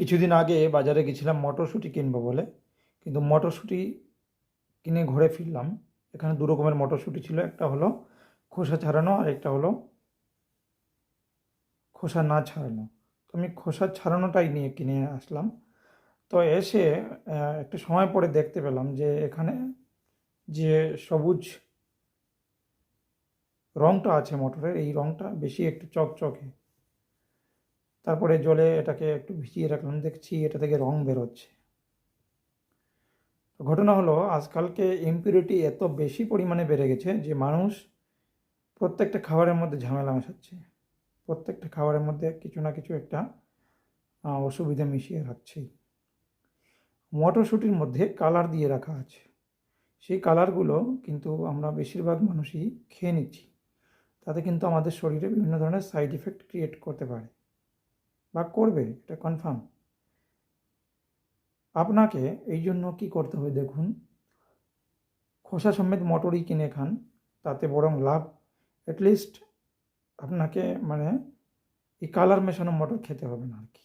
কিছুদিন আগে বাজারে গেছিলাম মটরশুঁটি কিনবো বলে, কিন্তু মটরশুঁটি কিনে ঘরে ফিরলাম। এখানে দু রকমের মটরশুঁটি ছিল, একটা হলো খোসা ছাড়ানো আর একটা হলো খোসা না ছাড়ানো। তো আমি খোসা ছাড়ানোটাই নিয়ে কিনে আসলাম। তো এসে একটু সময় পরে দেখতে পেলাম যে এখানে যে সবুজ রঙটা আছে মটরের, এই রঙটা বেশি একটু চকচকে। তারপরে জলে এটাকে একটু ভিজিয়ে রাখলাম, দেখছি এটা থেকে রং বেরোচ্ছে। ঘটনা হলো, আজকালকে ইম্পিউরিটি এত বেশি পরিমাণে বেড়ে গেছে যে মানুষ প্রত্যেকটা খাবারের মধ্যে ঝামেলা মেশাচ্ছে। প্রত্যেকটা খাবারের মধ্যে কিছু না কিছু একটা অসুবিধা মিশিয়ে রাখছেই মটরশুঁটির মধ্যে কালার দিয়ে রাখা আছে। সেই কালারগুলো কিন্তু আমরা বেশিরভাগ মানুষই খেয়ে নিচ্ছি। তাতে কিন্তু আমাদের শরীরে বিভিন্ন ধরনের সাইড এফেক্ট ক্রিয়েট করতে পারে। বা করবে, এটা কনফার্ম আপনাকে এই জন্য কি করতে হবে দেখুন, খোসা সমেত মটরই কিনে খান, তাতে বরং লাভ অ্যাটলিস্ট আপনাকে মানে এই কালার মেশানো মটর খেতে হবে না আর কি।